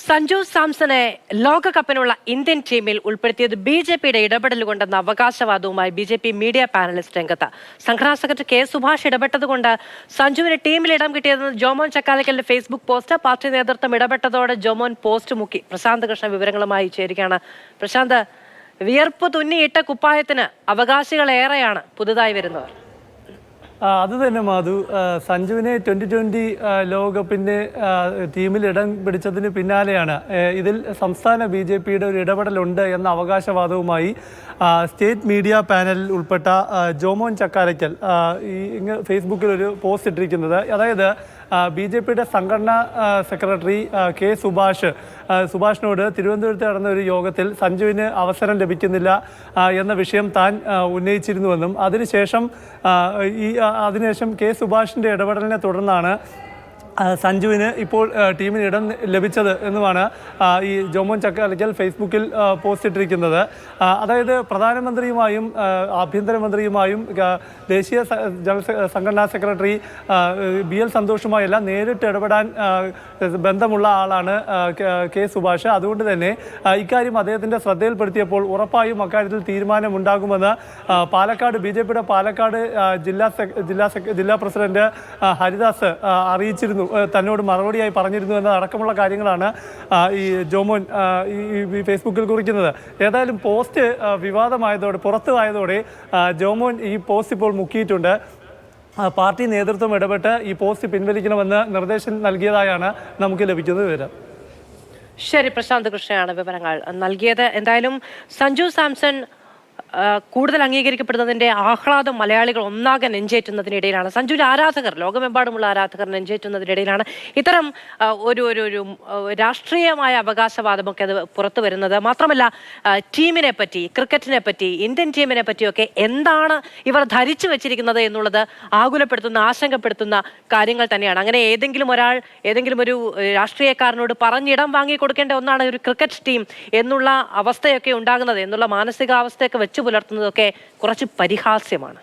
Sanju സാംസനെ ലോകകപ്പിനുള്ള Indian ടീമിൽ ഉൾപ്പെടുത്തിയത് B J പിയുടെ ഇടപെടൽ കൊണ്ടെന്ന അവകാശവാദവുമായി B J P media panelist രംഗത്ത്. സംഘടനാ സെക്രട്ടറി കെ സുഭാഷ് ഇടപെട്ടതുകൊണ്ട് സഞ്ജുവിന് ടീമിൽ ഇടം കിട്ടിയതെന്ന് ജോമോൻ ചക്കാലക്കലിന്റെ ഫേസ്ബുക്ക് പോസ്റ്റ് പാർട്ടി നേതൃത്വം ഇടപെട്ടതോടെ ജോമോൻ പോസ്റ്റ് മുക്കി. പ്രശാന്ത് കൃഷ്ണ വിവരങ്ങളുമായി ചേരുകയാണ്. പ്രശാന്ത് വിയർപ്പ് തുന്നിയിട്ട കുപ്പായത്തിന് അവകാശികളേറെയാണ് പുതുതായി വരുന്നവർ. അത് തന്നെ മാധു. സഞ്ജുവിനെ ട്വന്റി ട്വന്റി ലോകകപ്പിന്റെ ടീമിൽ ഇടം പിടിച്ചതിന് പിന്നാലെയാണ്. ഇതിൽ സംസ്ഥാന ബി ജെ പിയുടെ ഒരു ഇടപെടലുണ്ട് എന്ന അവകാശവാദവുമായി സ്റ്റേറ്റ് മീഡിയ പാനലിൽ ഉൾപ്പെട്ട ജോമോൻ ചക്കാരയ്ക്കൽ ആ, ഈ ഇങ്ങ് ഫേസ്ബുക്കിൽ ഒരു പോസ്റ്റ് ഇട്ടിരിക്കുന്നത്. അതായത് ബി ജെ പിയുടെ സംഘടനാ സെക്രട്ടറി കെ സുഭാഷ്. സുഭാഷിനോട് തിരുവനന്തപുരത്ത് നടന്ന ഒരു യോഗത്തിൽ സഞ്ജുവിന് അവസരം ലഭിക്കുന്നില്ല എന്ന വിഷയം താൻ ഉന്നയിച്ചിരുന്നുവെന്നും അതിനുശേഷം ഈ അതിനുശേഷം കെ സുഭാഷിന്റെ ഇടപെടലിനെ തുടർന്നാണ് സഞ്ജുവിന് ഇപ്പോൾ ടീമിന് ഇടം ലഭിച്ചത് എന്നുമാണ് ഈ ജോമോൻ ചക്കാലക്കൽ ഫേസ്ബുക്കിൽ പോസ്റ്റ് ഇട്ടിരിക്കുന്നത്. അതായത് പ്രധാനമന്ത്രിയുമായും ആഭ്യന്തരമന്ത്രിയുമായും ദേശീയ ജനറൽ സംഘടനാ സെക്രട്ടറി ബി എൽ സന്തോഷുമായെല്ലാം നേരിട്ട് ഇടപെടാൻ ബന്ധമുള്ള ആളാണ് കെ- സുഭാഷ്. അതുകൊണ്ട് തന്നെ ഇക്കാര്യം അദ്ദേഹത്തിന്റെ ശ്രദ്ധയിൽപ്പെടുത്തിയപ്പോൾ ഉറപ്പായും അക്കാര്യത്തിൽ തീരുമാനമുണ്ടാകുമെന്ന് പാലക്കാട് ബി ജെ പിയുടെ പാലക്കാട് ജില്ലാ ജില്ലാ ജില്ലാ പ്രസിഡന്റ് ഹരിദാസ് അറിയിച്ചിരുന്നു. ആ, തന്നോട് മറുപടിയായി പറഞ്ഞിരുന്നു എന്ന അടക്കമുള്ള കാര്യങ്ങളാണ് ഈ ജോമോൻ ഈ ഫേസ്ബുക്കിൽ കുറിക്കുന്നത്. ഏതായാലും പോസ്റ്റ് വിവാദമായതോടെ പുറത്തു ആയതോടെ ജോമോൻ ഈ പോസ്റ്റ് ഇപ്പോൾ മുക്കിയിട്ടുണ്ട്. പാർട്ടി നേതൃത്വം ഇടപെട്ട് ഈ പോസ്റ്റ് പിൻവലിക്കണമെന്ന് നിർദ്ദേശം നൽകിയതായാണ് നമുക്ക് ലഭിക്കുന്ന വിവരം. ശരി പ്രശാന്ത് കൃഷ്ണയാണ് വിവരങ്ങൾ നൽകിയത്. എന്തായാലും സഞ്ജു സാംസൺ കൂടുതൽ അംഗീകരിക്കപ്പെടുന്നതിന്റെ ആഹ്ലാദം മലയാളികൾ ഒന്നാകെ നെഞ്ചേറ്റുന്നതിനിടയിലാണ്. സഞ്ജുവിന്റെ ആരാധകർ ലോകമെമ്പാടുമുള്ള ആരാധകർ നെഞ്ചേറ്റുന്നതിനിടയിലാണ്. ഇത്തരം ഒരു ഒരു ഒരു രാഷ്ട്രീയമായ അവകാശവാദമൊക്കെ അത് പുറത്തു വരുന്നത്. മാത്രമല്ല ടീമിനെ പറ്റി ക്രിക്കറ്റിനെ പറ്റി ഇന്ത്യൻ ടീമിനെ പറ്റിയൊക്കെ എന്താണ് ഇവർ ധരിച്ചു വെച്ചിരിക്കുന്നത് എന്നുള്ളത് ആകുലപ്പെടുത്തുന്ന ആശങ്കപ്പെടുത്തുന്ന കാര്യങ്ങൾ തന്നെയാണ്. അങ്ങനെ ഏതെങ്കിലും ഒരാൾ ഏതെങ്കിലും ഒരു രാഷ്ട്രീയക്കാരനോട് പറഞ്ഞിടം വാങ്ങി കൊടുക്കേണ്ട ഒന്നാണ് ഒരു ക്രിക്കറ്റ് ടീം എന്നുള്ള അവസ്ഥയൊക്കെ ഉണ്ടാകുന്നത് എന്നുള്ള മാനസികാവസ്ഥയൊക്കെ വെച്ചു പുലർത്തുന്നതൊക്കെ കുറച്ച് പരിഹാസ്യമാണ്.